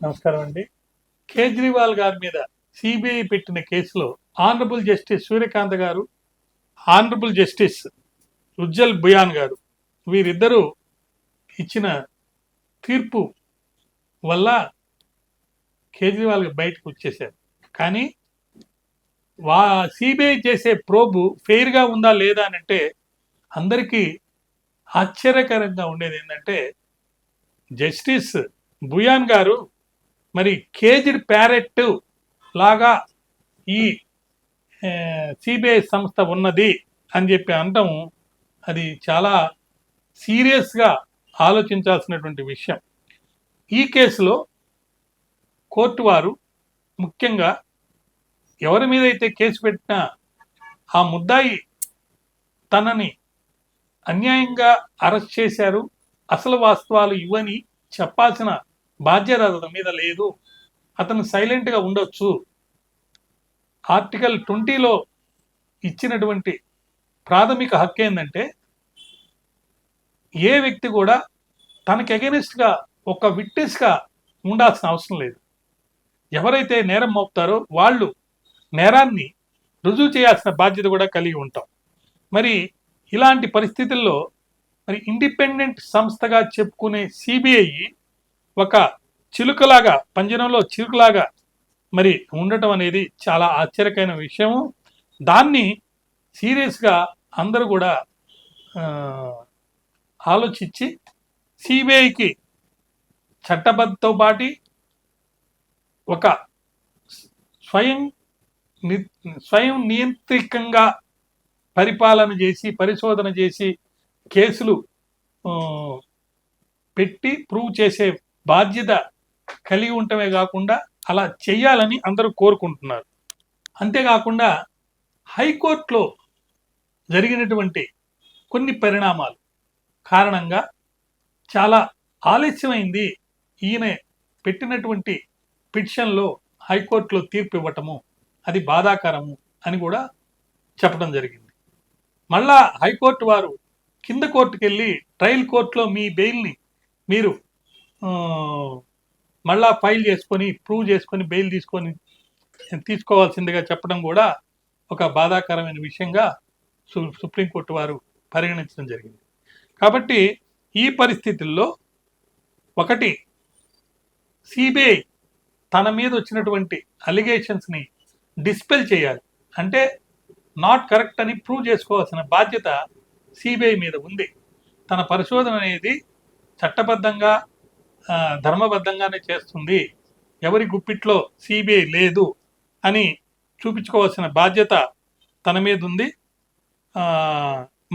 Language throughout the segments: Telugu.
నమస్కారం అండి. కేజ్రీవాల్ గారి మీద సిబిఐ పెట్టిన కేసులో ఆనరబుల్ జస్టిస్ సూర్యకాంత్ గారు ఆనరబుల్ జస్టిస్ ఉజ్జల్ బుయాన్ గారు వీరిద్దరూ ఇచ్చిన తీర్పు వల్ల కేజ్రీవాల్ బయటకు వచ్చేసారు కానీ వా సిబిఐ చేసే ప్రోబు ఫెయిర్గా ఉందా లేదా అని అంటే అందరికీ ఆశ్చర్యకరంగా ఉండేది ఏంటంటే జస్టిస్ బుయాన్ గారు మరి కేజ్డ్ ప్యారెట్ లాగా ఈ సిబిఐ సంస్థ ఉన్నది అని చెప్పి అనటం అది చాలా సీరియస్గా ఆలోచించాల్సినటువంటి విషయం. ఈ కేసులో కోర్టు వారు ముఖ్యంగా ఎవరి మీద అయితే కేసు పెట్టినా ఆ ముద్దాయి తనని అన్యాయంగా అరెస్ట్ చేశారు అసలు వాస్తవాలు ఇవ్వని చెప్పాల్సిన బాధ్యత అతని మీద లేదు. అతను సైలెంట్గా ఉండొచ్చు. ఆర్టికల్ ట్వంటీలో ఇచ్చినటువంటి ప్రాథమిక హక్కు ఏంటంటే ఏ వ్యక్తి కూడా తనకి అగెనిస్ట్గా ఒక విట్నెస్గా ఉండాల్సిన అవసరం లేదు. ఎవరైతే నేరం మోపుతారో వాళ్ళు నేరాన్ని రుజువు చేయాల్సిన బాధ్యత కూడా కలిగి ఉంటాం. మరి ఇలాంటి పరిస్థితుల్లో మరి ఇండిపెండెంట్ సంస్థగా చెప్పుకునే సిబిఐ ఒక చిలుకలాగా పంజరంలో చిలుకలాగా మరి ఉండటం అనేది చాలా ఆశ్చర్యకరమైన విషయము. దాన్ని సీరియస్గా అందరూ కూడా ఆలోచించి సిబిఐకి చట్టబద్ధతో పాటి ఒక స్వయం ని- స్వయం నియంత్రికంగా పరిపాలన చేసి పరిశోధన చేసి కేసులు పెట్టి ప్రూవ్ చేసే బాధ్యత కలిగి ఉండటమే కాకుండా అలా చేయాలని అందరూ కోరుకుంటున్నారు. అంతేకాకుండా హైకోర్టులో జరిగినటువంటి కొన్ని పరిణామాలు కారణంగా చాలా ఆలస్యమైంది. ఈయన పెట్టినటువంటి పిటిషన్లో హైకోర్టులో తీర్పు ఇవ్వటము అది బాధాకరము అని కూడా చెప్పడం జరిగింది. మళ్ళా హైకోర్టు వారు కింద కోర్టుకు వెళ్ళి ట్రయల్ కోర్టులో మీ బెయిల్ని మీరు మళ్ళా ఫైల్ చేసుకొని ప్రూవ్ చేసుకొని బెయిల్ తీసుకొని తీసుకోవాల్సిందిగా చెప్పడం కూడా ఒక బాధాకరమైన విషయంగా సు సుప్రీంకోర్టు వారు పరిగణించడం జరిగింది. కాబట్టి ఈ పరిస్థితుల్లో ఒకటి సిబిఐ తన మీద వచ్చినటువంటి అలిగేషన్స్ని డిస్పెల్ చేయాలి. అంటే నాట్ కరెక్ట్ అని ప్రూవ్ చేసుకోవాల్సిన బాధ్యత సిబిఐ మీద ఉంది. తన పరిశోధన అనేది చట్టబద్ధంగా ధర్మబద్ధంగానే చేస్తుంది. ఎవరి గుప్పిట్లో సిబిఐ లేదు అని చూపించుకోవాల్సిన బాధ్యత తన మీద ఉంది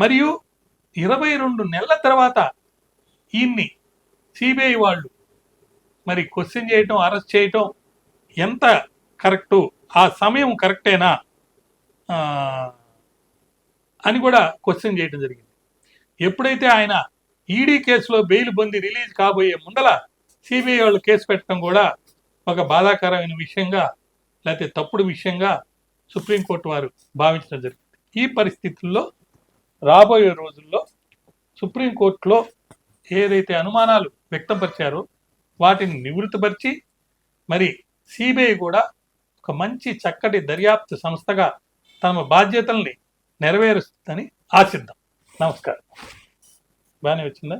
మరియు ఇరవై రెండు నెలల తర్వాత ఈయన్ని సిబిఐ వాళ్ళు మరి క్వశ్చన్ చేయటం అరెస్ట్ చేయటం ఎంత కరెక్టు ఆ సమయం కరెక్టేనా అని కూడా క్వశ్చన్ చేయడం జరిగింది. ఎప్పుడైతే ఆయన ఈడీ కేసులో బెయిల్ పొంది రిలీజ్ కాబోయే ముందల సిబిఐ వాళ్ళు కేసు పెట్టడం కూడా ఒక బాధాకరమైన విషయంగా లేకపోతే తప్పుడు విషయంగా సుప్రీంకోర్టు వారు భావించడం జరిగింది. ఈ పరిస్థితుల్లో రాబోయే రోజుల్లో సుప్రీంకోర్టులో ఏదైతే అనుమానాలు వ్యక్తపరిచారో వాటిని నివృత్తిపరిచి మరి సిబిఐ కూడా ఒక మంచి చక్కటి దర్యాప్తు సంస్థగా తమ బాధ్యతల్ని నెరవేరుస్తుందని ఆశిద్దాం. నమస్కారం. బాగానే వచ్చిందా?